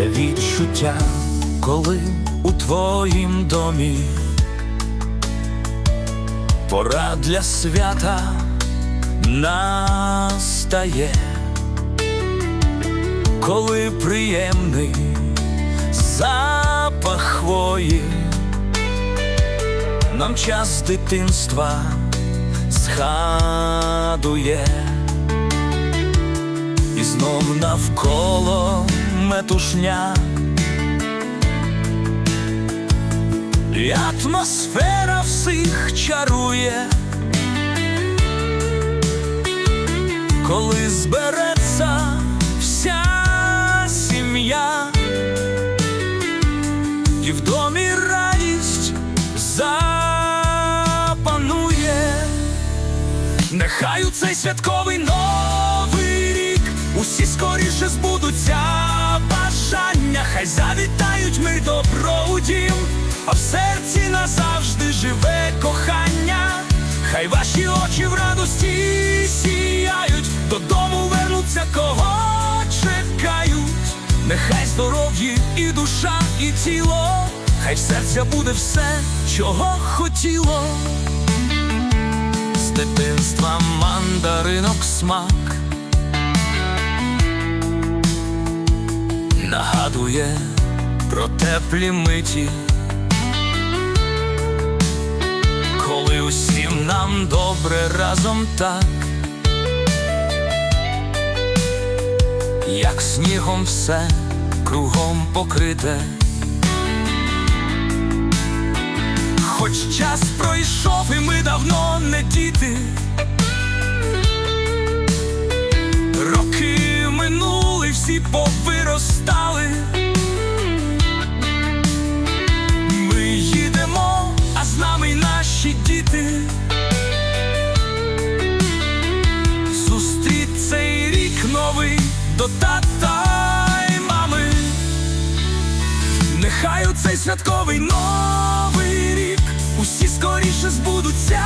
відчуття, коли у твоїм домі пора для свята настає, коли приємний запах хвої, нам час дитинства згадує. І знов навколо метушня, і атмосфера всіх чарує, коли збереться вся сім'я, і в домі радість запанує. Нехай у цей святковий новий рік усі скоріше збудуться хай завітають мир добро у дім, а в серці назавжди живе кохання, хай ваші очі в радості сіяють, додому вернуться, кого чекають, нехай здоров'ї і душа, і тіло, хай в серця буде все, чого хотіло. З дитинства мандаринок смак нагадує про теплі миті, коли усім нам добре разом так, як снігом все кругом покрите. Хоч час пройшов, і ми давно не діти. Нехай цей святковий новий рік. Усі скоріше збудуться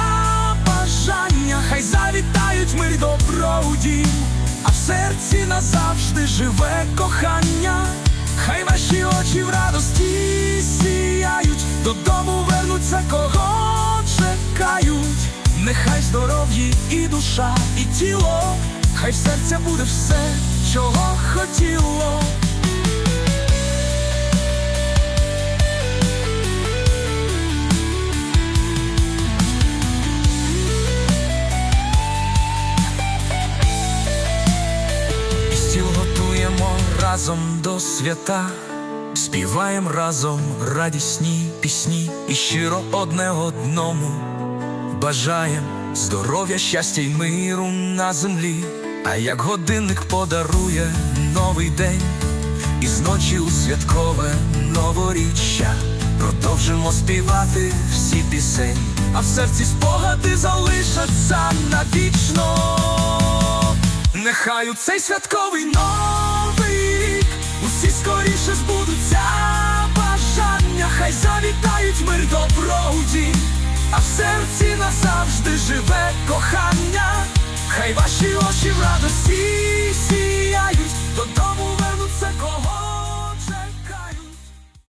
бажання, хай завітають мир добро у дім, а в серці назавжди живе кохання, хай ваші очі в радості сіяють, додому вернуться, кого чекають, нехай здоров'ї і душа, і тіло, хай серця буде все, чого хотіло. Разом до свята, співаємо разом радісні пісні і щиро одне одному бажаєм здоров'я, щастя й миру на землі. А як годинник подарує новий день, і з ночі у святкове новоріччя продовжимо співати всі пісень, а в серці спогади залишаться навічно. Нехай у цей святковий усі скоріше збудуться бажання, хай завітають мир добро у дім, а в серці назавжди живе кохання, хай ваші очі в радості